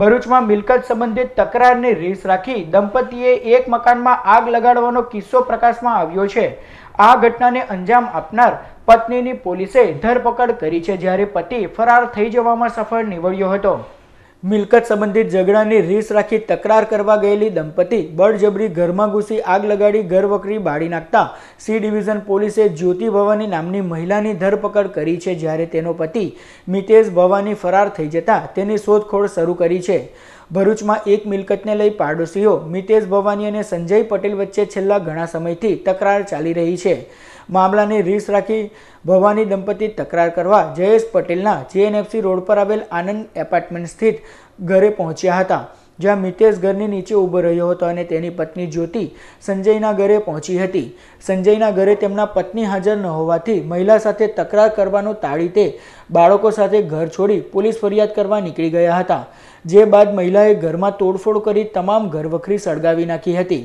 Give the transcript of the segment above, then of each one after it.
ભરૂચમાં મિલકત સંબંધિત તકરારની રીસ રાખી દંપતીએ એક મકાનમાં આગ લગાડવાનો કિસ્સો પ્રકાશમાં આવ્યો છે. આ ઘટનાને અંજામ આપનાર પત્નીની પોલીસે ધરપકડ કરી છે જ્યારે પતિ ફરાર થઈ જવામાં સફળ નીવડ્યો હતો. મિલકત સંબંધિત ઝઘડાની રીસ રાખી તકરાર કરવા ગયેલી દંપતી બળજબરી ઘરમાં ઘૂસી આગ લગાડી ઘરવકરી બાળી નાખતા સી ડિવિઝન પોલીસે જ્યોતિ ભવાની નામની મહિલાની ધરપકડ કરી છે જ્યારે તેનો પતિ મિતેશ ભવાની ફરાર થઈ જતા તેની શોધખોળ શરૂ કરી છે. ભરૂચમાં એક મિલકતને લઈ પાડોશીઓ મિતેશ ભવાની અને સંજય પટેલ વચ્ચે છેલ્લા ઘણા સમયથી તકરાર ચાલી રહી છે. મામલાને રીસ રાખી ભવાની દંપતી તકરાર કરવા જયેશ પટેલના જેએનએફસી રોડ પર આવેલ આનંદ એપાર્ટમેન્ટ સ્થિત ઘરે પહોંચ્યા હતા. જ્યાં મિતેશ ઘરની નીચે ઊભો રહ્યો હતો અને તેની પત્ની જ્યોતિ સંજયના ઘરે પહોંચી હતી. સંજયના ઘરે તેમના પત્ની હાજર ન હોવાથી મહિલા સાથે તકરાર કરવાનું તાળી તે બાળકો સાથે ઘર છોડી પોલીસ ફરિયાદ કરવા નીકળી ગયા હતા. જે બાદ મહિલાએ ઘરમાં તોડફોડ કરી તમામ ઘરવખરી સળગાવી નાખી હતી.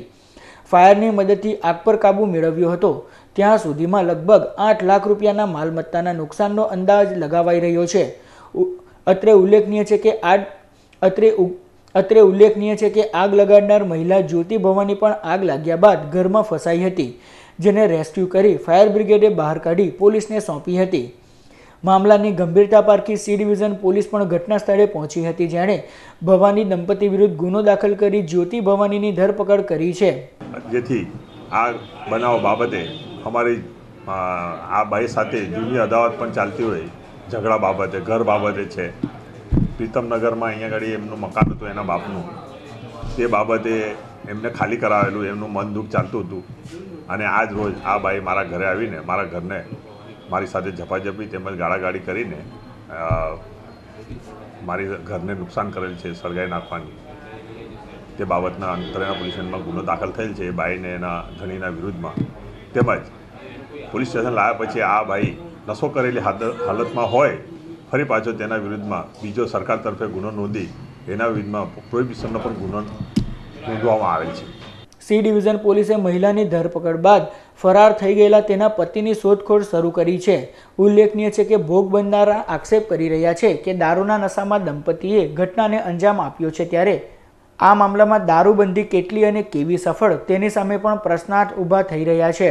ફાયરની મદદથી આગ પર કાબૂ મેળવ્યો હતો. ત્યાં સુધીમાં લગભગ આઠ લાખ રૂપિયાના માલમત્તાના નુકસાનનો અંદાજ લગાવાઈ રહ્યો છે. અત્રે ઉલ્લેખનીય છે કે આ અત્રે અત્રે ઉલ્લેખનીય છે કે આગ લગાડનાર મહિલા જ્યોતિ ભવાની પણ આગ લાગ્યા બાદ ઘરમાં ફસાઈ હતી, જેને રેસ્ક્યુ કરી ફાયર બ્રિગેડે બહાર કાઢી પોલીસને સોંપી હતી. મામલાની ગંભીરતા પારખી સી ડિવિઝન પોલીસ પણ ઘટના સ્થળે પહોંચી હતી જેણે ભવાની દંપતી વિરુદ્ધ ગુનો દાખલ કરી જ્યોતિ ભવાનીની ધરપકડ કરી છે. જેથી આ બનાવ બાબતે અમારી આ ભાઈ સાથે જૂની અદાવત પણ ચાલતી હોય, ઝઘડા બાબતે, ઘર બાબતે છે. પ્રીતમનગરમાં અહીંયા આગળ એમનું મકાન હતું, એના બાપનું. તે બાબતે એમને ખાલી કરાવેલું, એમનું મન દુઃખ ચાલતું હતું. અને આજ રોજ આ બાઈ મારા ઘરે આવીને, મારા ઘરને મારી સાથે ઝપાઝપી તેમજ ગાળાગાળી કરીને મારી ઘરને નુકસાન કરેલ છે સળગાઈ નાખવાની. તે બાબતના અંતરેના પોલીસમાં ગુનો દાખલ થયેલ છે. એ બાઈને એના ધણીના વિરુદ્ધમાં. તેમજ પોલીસ સ્ટેશન લાવ્યા પછી આ ભાઈ નશો કરેલી હાલતમાં હોય ફરી પાછો તેના વિરુદ્ધમાં બીજો સરકાર તરફે ગુનો નોંધી એના વિરુદ્ધમાં પ્રોહિબિશનનો પણ ગુનો નોંધવામાં આવેલ છે. સી ડિવિઝન પોલીસે મહિલાની ધરપકડ બાદ ફરાર થઈ ગયેલા તેના પતિની શોધખોળ શરૂ કરી છે. ઉલ્લેખનીય છે કે ભોગ બનનારા આક્ષેપ કરી રહ્યા છે કે દારૂના નશામાં દંપતીએ ઘટનાને અંજામ આપ્યો છે ત્યારે આ મામલામાં દારૂબંધી કેટલી અને કેવી સફળ તેની સામે પણ પ્રશ્નાર્થ ઊભા થઈ રહ્યા છે.